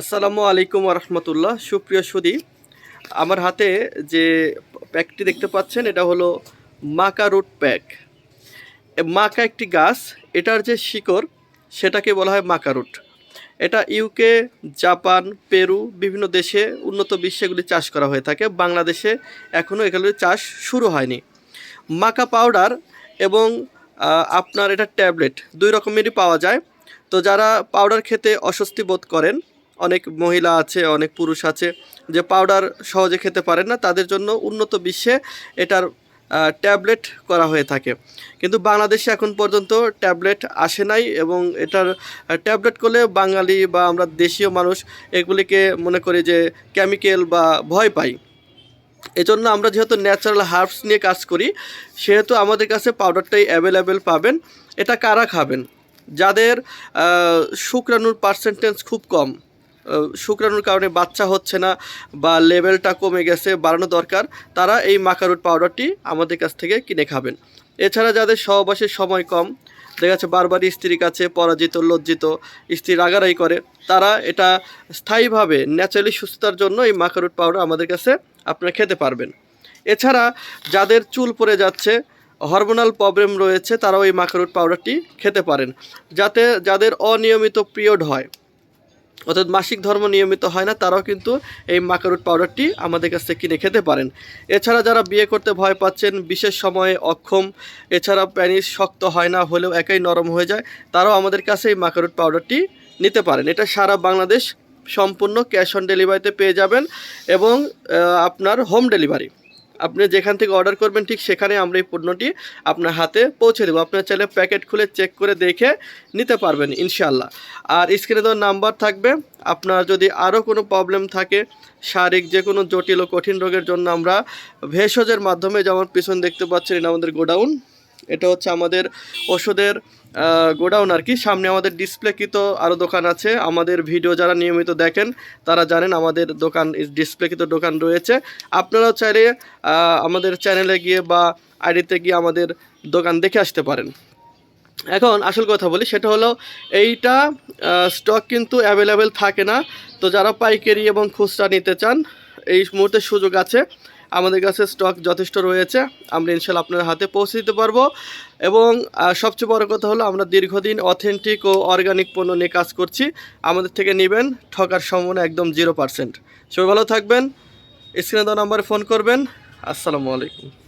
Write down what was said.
আসসালামু আলাইকুম রহমতুল্লাহ সুপ্রিয় সুদী, আমার হাতে যে প্যাকটি দেখতে পাচ্ছেন, এটা হলো মাকা রুট প্যাক। মাকা একটি গাছ, এটার যে শিকড়, সেটাকে বলা হয় মাকা রুট। এটা ইউকে জাপান পেরু বিভিন্ন দেশে উন্নত বিশ্বে এগুলি চাষ করা হয়ে থাকে। বাংলাদেশে এখনও এগুলির চাষ শুরু হয়নি। মাকা পাউডার এবং আপনার এটা ট্যাবলেট, দুই রকমেরই পাওয়া যায়। তো যারা পাউডার খেতে অস্বস্তি বোধ করেন অনেক মহিলা আছে, অনেক পুরুষ আছে যে পাউডার সহজে খেতে পারেন না। তাদের জন্য উন্নত বিশ্বে এটার ট্যাবলেট করা হয়ে থাকে। কিন্তু বাংলাদেশে এখন পর্যন্ত ট্যাবলেট আসে নাই এবং এটার ট্যাবলেট করলে বাঙালি বা আমরা দেশীয় মানুষ এগুলিকে মনে করি যে কেমিক্যাল বা ভয় পাই। এজন্য আমরা যেহেতু ন্যাচারাল হার্বস নিয়ে কাজ করি, সেহেতু আমাদের কাছে পাউডারটাই অ্যাভেলেবেল পাবেন। এটা কারা খাবেন? যাদের শুক্রাণুর পার্সেন্টেজ খুব কম। শুক্রাণুর কারণে বাচ্চা হচ্ছে না বা লেভেলটা কমে গেছে, বাড়ানো দরকার, তারা এই মাকারুট পাউডারটি আমাদের কাছ থেকে কিনে খাবেন। এছাড়া যাদের সহবাসের সময় কম, দেখা যাচ্ছে বারবার স্ত্রীর কাছে পরাজিত, লজ্জিত, স্ত্রী রাগারাই করে, তারা এটা স্থায়ীভাবে ন্যাচারালি সুস্থতার জন্য এই মাকারুট পাউডার আমাদের কাছে আপনারা খেতে পারবেন। এছাড়া যাদের চুল পড়ে যাচ্ছে হরমোনাল প্রবলেম রয়েছে, তারাও এই মাকারুট পাউডারটি খেতে পারেন। যাতে যাদের অনিয়মিত পিরিয়ড হয় অর্থাৎ মাসিক ধর্ম নিয়মিত হয় না, তারাও কিন্তু এই মাকারুট পাউডারটি আমাদের কাছ থেকে কিনে খেতে পারেন। এছাড়া যারা বিয়ে করতে ভয় পাচ্ছেন, বিশেষ সময়ে অক্ষম, এছাড়া প্যানিস শক্ত হয় না, হলেও একাই নরম হয়ে যায়, তারাও আমাদের কাছে এই মাকারুট পাউডারটি নিতে পারেন। এটা সারা বাংলাদেশ সম্পূর্ণ ক্যাশ অন ডেলিভারিতে পেয়ে যাবেন এবং আপনার হোম ডেলিভারি আপনি যেখান থেকে অর্ডার করবেন, ঠিক সেখানে আমরা এই পণ্যটি আপনার হাতে পৌঁছে দেবো। আপনার চাইলে প্যাকেট খুলে চেক করে দেখে নিতে পারবেন ইনশাল্লাহ আর স্ক্রিনে দেওয়ার নাম্বার থাকবে। আপনার যদি আরও কোনো প্রবলেম থাকে, শারীরিক যে কোনো জটিল ও কঠিন রোগের জন্য আমরা ভেষজের মাধ্যমে যেমন পিছন দেখতে পাচ্ছেন, এটা আমাদের গোডাউন। এটা হচ্ছে আমাদের ওষুধের গোডাউন আর কি। সামনে আমাদের ডিসপ্লেকৃত আরও দোকান আছে। আমাদের ভিডিও যারা নিয়মিত দেখেন, তারা জানেন আমাদের দোকান ডিসপ্লেকৃত দোকান রয়েছে। আপনারাও চাইলে আমাদের চ্যানেলে গিয়ে বা আইডিতে গিয়ে আমাদের দোকান দেখে আসতে পারেন। এখন আসল কথা বলি, সেটা হলো এইটা স্টক কিন্তু অ্যাভেলেবেল থাকে না। তো যারা পাইকারি এবং খুচরা নিতে চান, এই মুহূর্তে সুযোগ আছে। আমাদের কাছে স্টক যথেষ্ট রয়েছে। আমরা ইনশাল্লাহ আপনার হাতে পৌঁছে দিতে পারব। এবং সবচেয়ে বড় কথা হলো আমরা দীর্ঘদিন অথেন্টিক ও অর্গানিক পণ্য নিয়ে কাজ করছি। আমাদের থেকে নেবেন, ঠকার সম্ভাবনা একদম জিরো পার্সেন্ট সবাই ভালো থাকবেন। স্ক্রিনে দেওয়া নাম্বারে ফোন করবেন। আসসালামু আলাইকুম।